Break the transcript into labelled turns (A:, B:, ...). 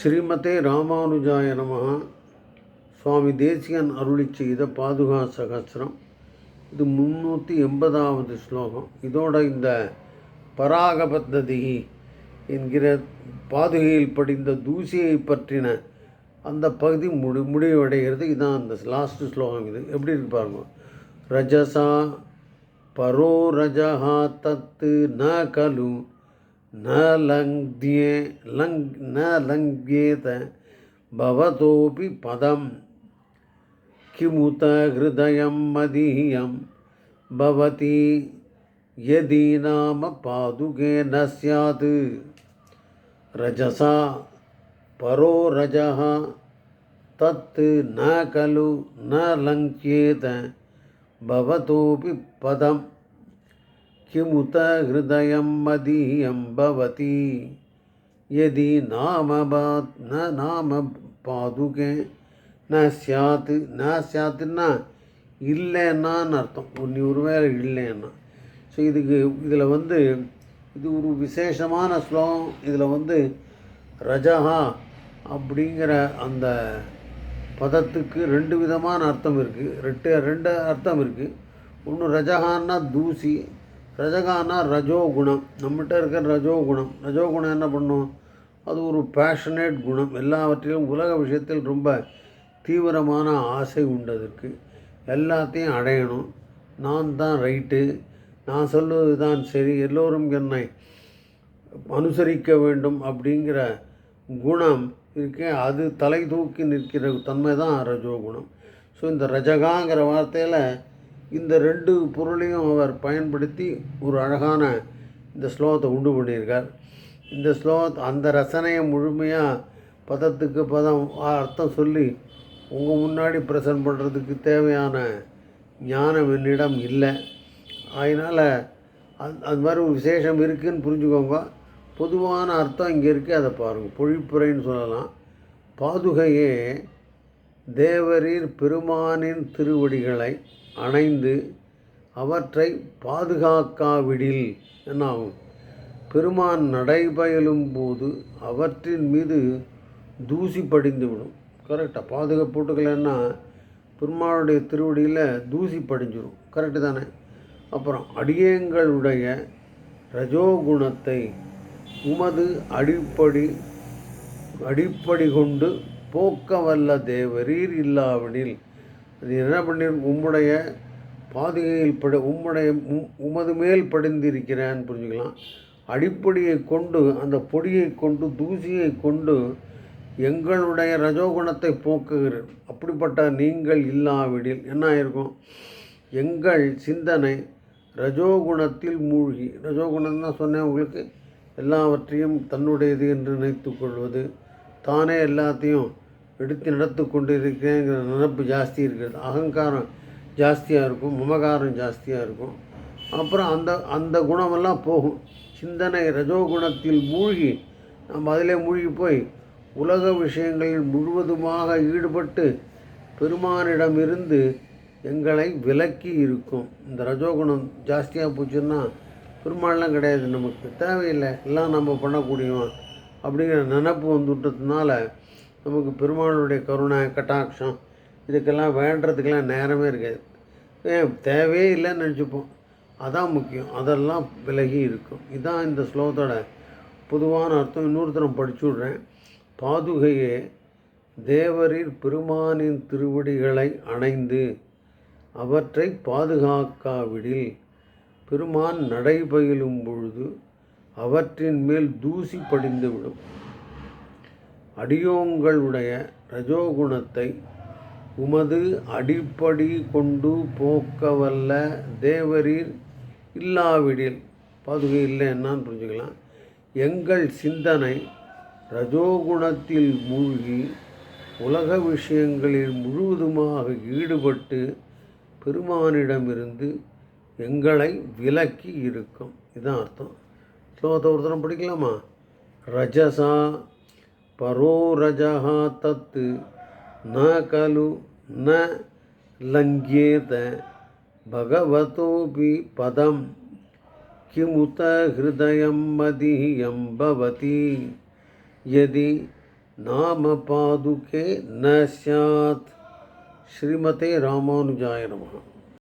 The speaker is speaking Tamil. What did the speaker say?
A: ஸ்ரீமதே ராமானுஜாய நம சுவாமி தேசிகன் அருளி செய்த பாதுகா சகசிரம். இது முந்நூற்றி எண்பதாவது ஸ்லோகம். இதோட இந்த பராக பத்ததி என்கிற பாதுகையில் படிந்த தூசியை பற்றின அந்த பகுதி முடி முடிவடைகிறது. இதுதான் அந்த லாஸ்ட் ஸ்லோகம் இது. எப்படி இருக்கு பாருங்க. ரஜசா பரோ ரஜஹா தத்து ந கலு. न लङ्घ्ये लङ् न लङ्घ्येत भवतोऽपि पदं किमुत हृदयं मदीयं भवति यदि नाम पादुके न स्यात् रजसा परो रजः तत् न खलु न लङ्घ्येत भवतोऽपि पदम् किमुत हृदयं मदीयं भवति। यदि नामबात् न नाम பாதுகே ந சாத்து ந சாத்துன்னா இல்லைன்னான்னு அர்த்தம். நீ ஒரு வேலை இல்லைன்னா. ஸோ இதுக்கு இதில் வந்து இது ஒரு விசேஷமான ஸ்லோகம். இதில் வந்து ரஜஹா அப்படிங்கிற அந்த பதத்துக்கு ரெண்டு விதமான அர்த்தம் இருக்குது ரெண்டு ரெண்டு அர்த்தம் இருக்குது ஒன்று ரஜஹான்னா தூசி ரஜகானா ரஜோகுணம். நம்மகிட்ட இருக்கிற ரஜோகுணம். ரஜோகுணம் என்ன பண்ணும்? அது ஒரு பேஷனேட் குணம். எல்லாவற்றிலும் உலக விஷயத்தில் ரொம்ப தீவிரமான ஆசை உண்டதற்கு எல்லாத்தையும் அடையணும். நான் தான் ரைட்டு. நான் சொல்வது தான் சரி. எல்லோரும் என்னை அனுசரிக்க வேண்டும் அப்படிங்கிற குணம் இருக்கே அது தலை தூக்கி நிற்கிற தன்மை தான் ரஜோகுணம். ஸோ இந்த ரஜகாங்கிற வார்த்தையில் இந்த ரெண்டு பொருளையும் அவர் பயன்படுத்தி ஒரு அழகான இந்த ஸ்லோகத்தை உண்டு பண்ணியிருக்கார். இந்த ஸ்லோகத்தை அந்த ரசனையை முழுமையாக பதத்துக்கு பதம் அர்த்தம் சொல்லி உங்கள் முன்னாடி ப்ரெசன்ட் பண்ணுறதுக்கு தேவையான ஞானம் என்னிடம் இல்லை. அதனால் அது அது மாதிரி ஒரு விசேஷம் இருக்குதுன்னு புரிஞ்சுக்கோங்க. பொதுவான அர்த்தம் இங்கே இருக்குது அதை பாருங்கள் பொழிப்புரைன்னு சொல்லலாம். பாதுகையே தேவரீர் பெருமானின் திருவடிகளை அணைந்து அவற்றை பாதுகாக்காவிடில் என்னாகும். பெருமான் நடைபயலும் போது அவற்றின் மீது தூசி படிந்துவிடும். கரெக்டாக பாதுகா போட்டுக்கலைன்னா பெருமாளுடைய திருவடியில் தூசி படிஞ்சிடும் கரெக்டு தானே? அப்புறம் அடியங்களுடைய ரஜோகுணத்தை உமது அடிப்படி அடிப்படி கொண்டு போக்க வல்ல தேவரீர் இல்லாவிடில் அது என்ன பண்ணி உம்முடைய பாதுகையில் பட உம்முடைய உம்- உமது மேல் படிந்திருக்கிறேன்னு புரிஞ்சுக்கலாம். அடிப்படையை கொண்டு அந்த பொடியை கொண்டு தூசியை கொண்டு எங்களுடைய ரஜோகுணத்தை போக்குகிறேன். அப்படிப்பட்ட நீங்கள் இல்லாவிடில் என்ன ஆயிருக்கும்? எங்கள் சிந்தனை ரஜோகுணத்தில் மூழ்கி ரஜோகுணம் தான் சொன்னேன் உங்களுக்கு எல்லாவற்றையும் தன்னுடையது என்று நினைத்து கொள்வது தானே எல்லாத்தையும் எடுத்து நடத்து கொண்டு இருக்கிறேங்கிற நினப்பு ஜாஸ்தி இருக்கிறது அகங்காரம் ஜாஸ்தியாக இருக்கும் மமகாரம் ஜாஸ்தியாக இருக்கும். அப்புறம் அந்த அந்த குணமெல்லாம் போகும். சிந்தனை ரஜோகுணத்தில் மூழ்கி நம்ம அதிலே மூழ்கி போய் உலக விஷயங்களில் முழுவதுமாக ஈடுபட்டு பெருமானிடமிருந்து எங்களை விலக்கி இருக்கும். இந்த ரஜோகுணம் ஜாஸ்தியாக போச்சுன்னா பெருமாள்லாம் கிடையாது நமக்கு. தேவையில்லை. எல்லாம் நம்ம பண்ணக்கூடியவன். அப்படிங்கிற நினப்பு வந்துட்டதுனால நமக்கு பெருமாளுடைய கருணா கட்டாட்சம் இதுக்கெல்லாம் வேண்டுறதுக்கெல்லாம் நேரமே இருக்காது. ஏன் தேவையே இல்லைன்னு நினச்சிப்போம். அதான் முக்கியம். அதெல்லாம் விலகி இருக்கும். இதுதான் இந்த ஸ்லோகத்தோட பொதுவான அர்த்தம். இன்னொரு தரம் படிச்சு விட்றேன். பாதுகையே தேவரின் பெருமானின் திருவடிகளை அணைந்து அவற்றை பாதுகாக்காவிடில் பெருமான் நடைபயிலும் பொழுது அவற்றின் மேல் தூசி படிந்துவிடும். அடியோங்களுடைய ரஜோகுணத்தை உமது அடிப்படி கொண்டு போக்கவல்ல தேவரீர் இல்லாவிடில். பாதுகை இல்லை என்னான்னு புரிஞ்சுக்கலாம். எங்கள் சிந்தனை ரஜோகுணத்தில் மூழ்கி உலக விஷயங்களில் முழுவதுமாக ஈடுபட்டு பெருமானிடமிருந்து எங்களை விலக்கி இருக்கும். இதுதான் அர்த்தம். ஸ்லோகத்தை ஒருத்தரம் படிக்கலாமா? ரஜசா परो रजः तत् न खलु, न लङ्घ्येत भगवतोऽपि पदं। किमुत हृदयं मदीयं भवति। यदि नामपादुके न स्यात्। श्रीमते रामानुजाय नमः।